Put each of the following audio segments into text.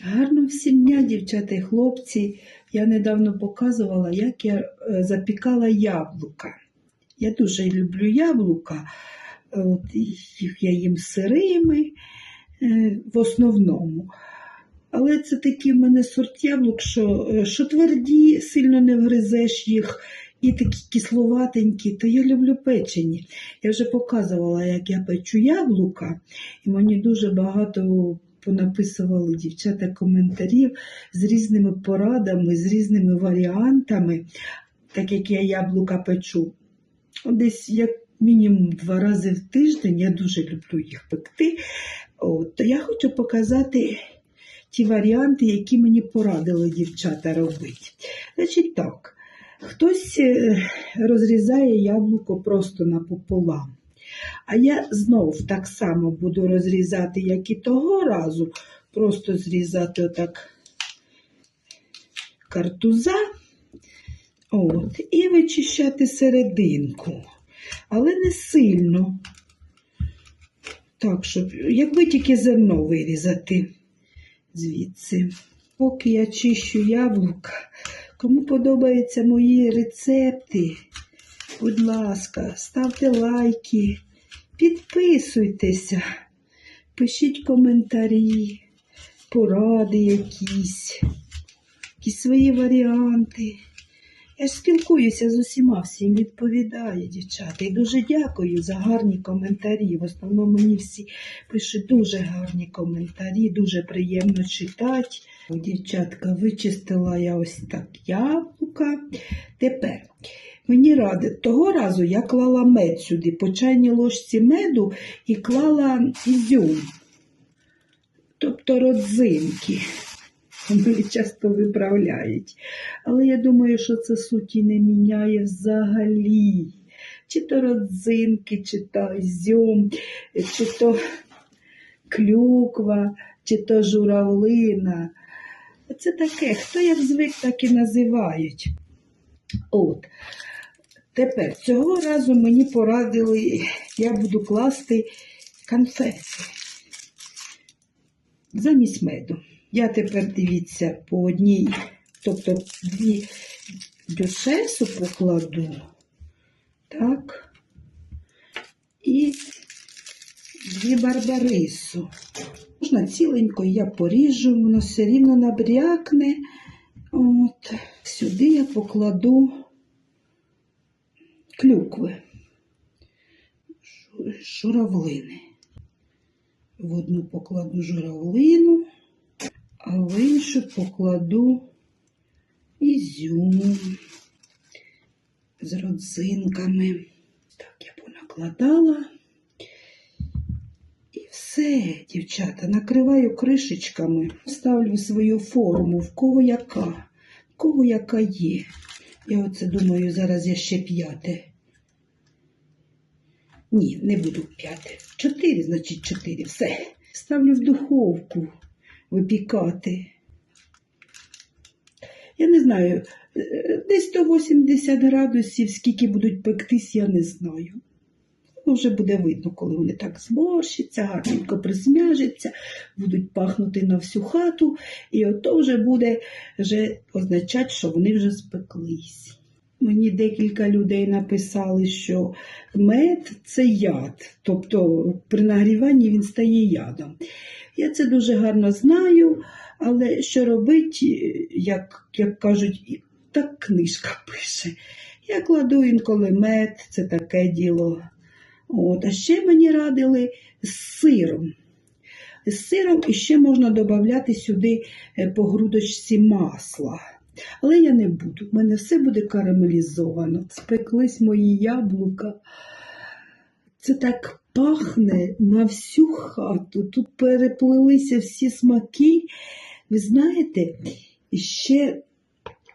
Гарно всім дня, дівчата і хлопці. Я недавно показувала, як я е, запікала яблука. Я дуже люблю яблука. От, їх я їм сирими е, в основному. Але це такі в мене сорт яблук, що, е, що тверді, сильно не вгризеш їх, і такі кисловатенькі, то я люблю печені. Я вже показувала, як я печу яблука, і мені дуже багато понаписували дівчата коментарів з різними порадами, з різними варіантами, так як я яблука печу. Десь як мінімум два рази в тиждень, я дуже люблю їх пекти. От, то я хочу показати ті варіанти, які мені порадили дівчата робити. Значить так, хтось е, розрізає яблуко просто напополам. А я знов так само буду розрізати, як і того разу, просто зрізати отак картуза. От, і вичищати серединку, але не сильно. Так, щоб, якби тільки зерно вирізати звідси. Поки я чищу яблука, кому подобаються мої рецепти, будь ласка, ставте лайки, підписуйтеся, пишіть коментарі, поради якісь, якісь свої варіанти. Я ж спілкуюся з усіма, всім відповідаю, дівчата. І дуже дякую за гарні коментарі. В основному мені всі пишуть дуже гарні коментарі, дуже приємно читати. Дівчатка, вичистила я ось так яблука. Тепер мені радить, того разу я клала мед сюди, по чайній ложці меду і клала ізюм, тобто родзинки. Вони часто виправляють. Але я думаю, що це суті не міняє взагалі. Чи то родзинки, чи то ізюм, чи то клюква, чи то журавлина. Це таке, хто як звик, так і називають. От. Тепер цього разу мені порадили, я буду класти конфети замість меду. Я тепер дивіться по одній, тобто дві дюшесу покладу, так, і дві барбарису. Можна ціленько я поріжу, воно все рівно набрякне. От. Сюди я покладу клюкви, журавлини. В одну покладу журавлину, а в іншу покладу ізюм з родзинками. Так, я понакладала. І все, дівчата, накриваю кришечками, ставлю свою форму, в кого яка, в кого яка є. Я оце думаю, зараз я ще п'яте. Ні, не буду п'яте. Чотири, значить, чотири. Все. Ставлю в духовку випікати. Я не знаю, е, десь 180 градусів, скільки будуть пектись, я не знаю. Вже буде видно, коли вони так зморщаться, гарненько присмяжаться, будуть пахнути на всю хату, і ото вже буде вже означати, що вони вже спеклись. Мені декілька людей написали, що мед це яд, тобто при нагріванні він стає ядом. Я це дуже гарно знаю, але що робить, як, як кажуть, так книжка пише. Я кладу інколи мед, це таке діло. От, а ще мені радили з сиром. З сиром і ще можна додати сюди е, по грудочці масла. Але я не буду. У мене все буде карамелізовано. Спеклись мої яблука. Це так пахне на всю хату. Тут переплилися всі смаки. Ви знаєте, ще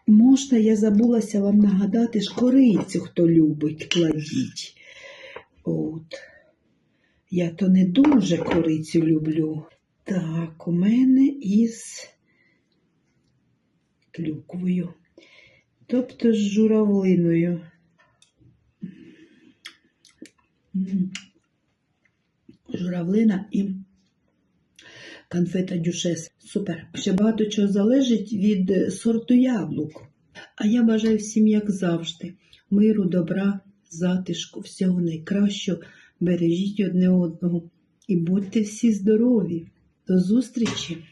можна, я забулася вам нагадати, ж корицю, хто любить, кладіть. От. Я то не дуже корицю люблю. Так, у мене із клюквою, тобто з журавлиною. Журавлина і конфета дюшес. Супер. Ще багато чого залежить від сорту яблук. А я бажаю всім, як завжди, миру, добра, затишку, всього найкращого. Бережіть одне одного і будьте всі здорові. До зустрічі!